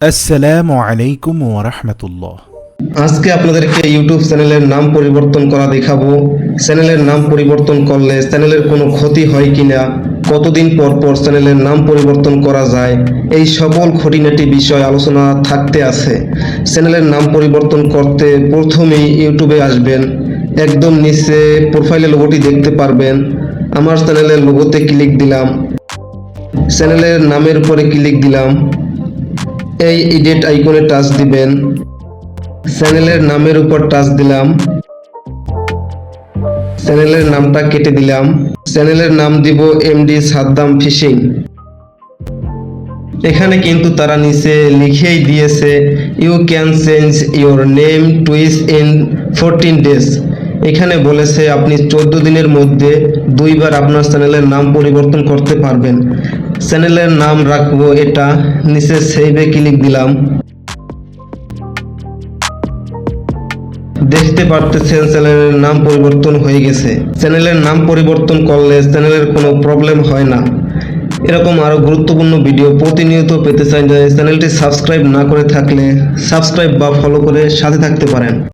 আসসালামু আলাইকুম ওরহমতুল্লাহ আজকে আপনাদেরকে ইউটিউব চ্যানেলের নাম পরিবর্তন করা দেখাবো। চ্যানেলের নাম পরিবর্তন করলে চ্যানেলের কোনো ক্ষতি হয় কিনা, কতদিন পর পর চ্যানেলের নাম পরিবর্তন করা যায়, এই সকল খুঁটিনাটি বিষয় আলোচনা থাকতে আছে। চ্যানেলের নাম পরিবর্তন করতে প্রথমেই ইউটিউবে আসবেন, একদম নিচে প্রোফাইলে লোগোটি দেখতে পারবেন। আমার চ্যানেলের লোগোতে ক্লিক দিলাম। চ্যানেলের নামের উপরে ক্লিক দিলাম। এই এডিট আইকনে টাচ দিবেন। চ্যানেলের নামের উপর টাচ দিলাম। চ্যানেলের নামটা কেটে দিলাম। চ্যানেলের নাম দিব এমডি সাদ্দাম ফিশিং। এখানে কিন্তু তারা নিচে লিখেই দিয়েছে you can change your name twice in fourteen days এখানে বলেছে, আপনি চোদ্দ দিনের মধ্যে দুইবার আপনার চ্যানেলের নাম পরিবর্তন করতে পারবেন। চ্যানেলের নাম রাখব এটা। নিচে সেভে ক্লিক দিলাম। দেখতে পারতেছেন চ্যানেলের নাম পরিবর্তন হয়ে গেছে। চ্যানেলের নাম পরিবর্তন করলে চ্যানেলের কোনো প্রবলেম হয় না। এরকম আরও গুরুত্বপূর্ণ ভিডিও প্রতিনিয়ত পেতে চাই চ্যানেলটি সাবস্ক্রাইব না করে থাকলে সাবস্ক্রাইব বা ফলো করে সাথে থাকতে পারেন।